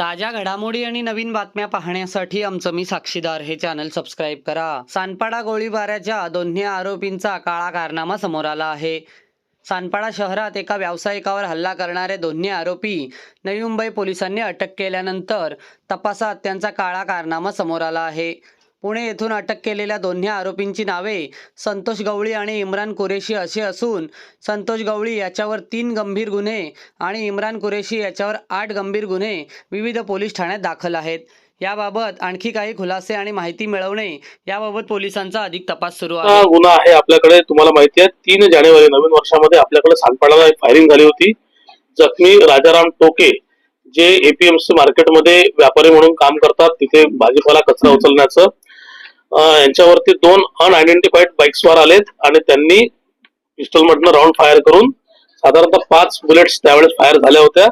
ताज्या घडामोडी आणि नवीन बातम्या पाहण्यासाठी आमचं मी साक्षीदार हे चॅनल सबस्क्राईब करा. सानपाडा गोळीबाराच्या दोन्ही आरोपींचा काळा कारनामा समोर आला आहे. सानपाडा शहरात एका व्यावसायिकावर हल्ला करणारे दोन्ही आरोपी नवी मुंबई पोलिसांनी अटक केल्यानंतर तपासात त्यांचा काळा कारनामा समोर आला आहे. पुणे येथून अटक केलेल्या दोन्ही आरोपींची नावे संतोष गवळी आणि इम्रान कुरेशी अशी असून संतोष गवळी याच्यावर तीन गंभीर गुन्हे आणि इम्रान कुरेशी याच्यावर आठ गंभीर गुन्हे विविध पोलीस ठाण्यात दाखल आहेत. याबाबत आणखी काही खुलासे आणि माहिती मिळवणे याबाबत पोलिसांचा अधिक तपास सुरू आहे. गुन्हा आहे आपल्याकडे तुम्हाला माहिती आहे तीन जानेवारी नवीन वर्षामध्ये आपल्याकडे सानपाडाला एक फायरिंग झाली होती. जखमी राजाराम टोके जे एपीएमसी मार्केटमध्ये व्यापारी म्हणून काम करतात तिथे भाजीपाला कचरा उचलण्याचं यांच्यावरती दोन अनआयडेंटिफाईड बाईक्सवर आलेत आणि त्यांनी पिस्टल मधनं राऊंड फायर करून साधारणतः पाच बुलेट्स त्यावेळेस फायर झाल्या होत्या.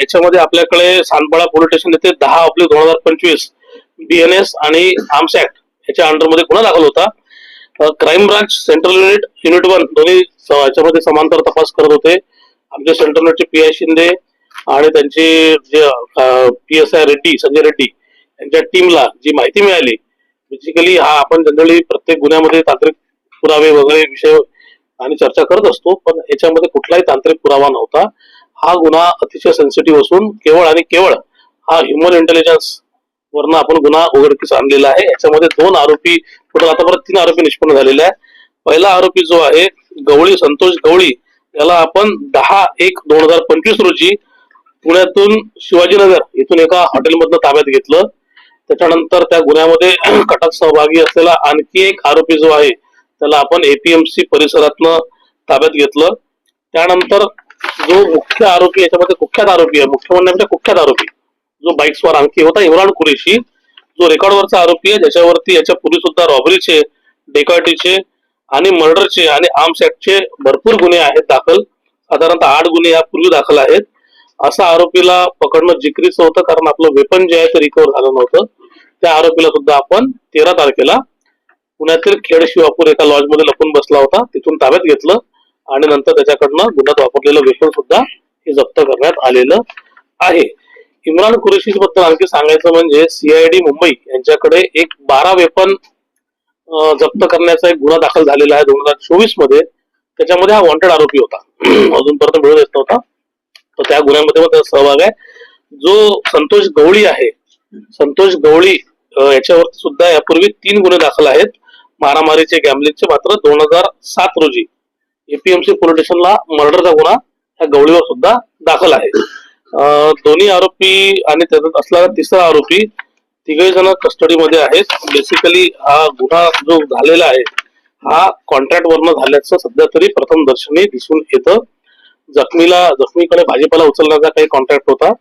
याच्यामध्ये आपल्याकडे सानपाडा पोलीस स्टेशन येथे दहा आपले दोन हजार पंचवीस बीएनएस आणि आर्म्स ऍक्ट याच्या अंडरमध्ये गुन्हा दाखल होता. Crime branch central unit unit one दोन्ही याच्यामध्ये समांतर तपास करत होते. आमचे सेंट्रल युनिटचे पी आय शिंदे आणि त्यांचे जे P S I Reddy Sanjay Reddy यांच्या टीमला जी माहिती मिळाली बेसिकली हा आपण जनरली प्रत्येक गुन्ह्यामध्ये तांत्रिक पुरावे वगैरे विषय आणि चर्चा करत असतो पण याच्यामध्ये कुठलाही तांत्रिक पुरावा नव्हता. हा गुन्हा अतिशय सेन्सिटिव्ह असून केवळ आणि केवळ हा ह्युमन इंटेलिजन्स वरनं आपण गुन्हा उघडकीस आणलेला आहे. याच्यामध्ये दोन आरोपी टोटल आतापर्यंत तीन आरोपी निष्पन्न झालेले आहे पहिला आरोपी जो आहे गवळी संतोष गवळी याला आपण दहा एक दोन हजार पंचवीस रोजी पुण्यातून शिवाजीनगर इथून एका हॉटेलमधनं ताब्यात घेतलं. त्याच्यानंतर त्या गुन्ह्यामध्ये कटात सहभागी असलेला आणखी एक आरोपी जो आहे त्याला आपण एपीएमसी परिसरातनं ताब्यात घेतलं. त्यानंतर जो मुख्य आरोपी याच्यामध्ये कुख्यात आरोपी आहे मुख्य म्हणण्यापेक्षा कुख्यात आरोपी जो बाईक्सवर आणखी होता इम्रान कुरेशी जो रेकॉर्डवरचा आरोपी आहे ज्याच्यावरती याच्या पूर्वी सुद्धा रॉबरीचे डेकॉटीचे आणि मर्डरचे आणि आर्म्स ऍक्टचे भरपूर गुन्हे आहेत दाखल. साधारणतः आठ गुन्हे यापूर्वी दाखल आहेत. असा आरोपीला पकडणं जिकरीचं होतं कारण आपलं वेपन जे आहे ते रिकव्हर झालं नव्हतं. त्या आरोपीला सुद्धा आपण तेरा तारखेला पुण्यातील खेड शिवापूर एका लॉजमध्ये लपून बसला होता. तिथून ताब्यात घेतलं आणि नंतर त्याच्याकडनं गुन्ह्यात वापरलेलं वेपन सुद्धा हे जप्त करण्यात आलेलं आहे. इम्रान कुरेशी बद्दल आणखी सांगायचं म्हणजे सीआयडी मुंबई यांच्याकडे एक बारा वेपन जप्त करण्याचा एक गुन्हा दाखल झालेला आहे दोन हजार चोवीसमध्ये. त्याच्यामध्ये हा वॉन्टेड आरोपी होता. अजूनपर्यंत मिळून येत नव्हता. तर त्या गुन्ह्यामध्ये पण त्याचा सहभाग आहे. जो संतोष गवळी आहे संतोष गवळी याच्यावर सुद्धा यापूर्वी तीन गुन्हे दाखल आहेत. मारामारीचे गॅमलिंगचे मात्र दोन हजार सात रोजी एपीएमसी पोलीस स्टेशनला मर्डरचा गुन्हा ह्या गवळीवर सुद्धा दाखल आहे. दोन्ही आरोपी आणि त्याच्यात असलेला तिसरा आरोपी तिघही जण कस्टडीमध्ये आहेत. बेसिकली हा गुन्हा जो झालेला आहे हा कॉन्ट्रॅक्ट वरनं झाल्याचं सध्या तरी प्रथम दर्शनी दिसून येतं. जखमीला जखमीकडे भाजीपाला उचलण्याचा काही कॉन्ट्रॅक्ट होता.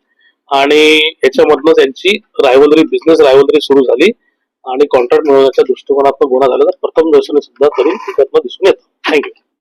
आणि याच्यामधनं त्यांची रायवलरी बिझनेस रायवलरी सुरू झाली. आणि कॉन्ट्रॅक्ट मिळवण्याच्या दृष्टिकोनात गुन्हा झाला तर प्रथम दर्शनी सुद्धा करून त्यातनं दिसून येतं. थँक्यू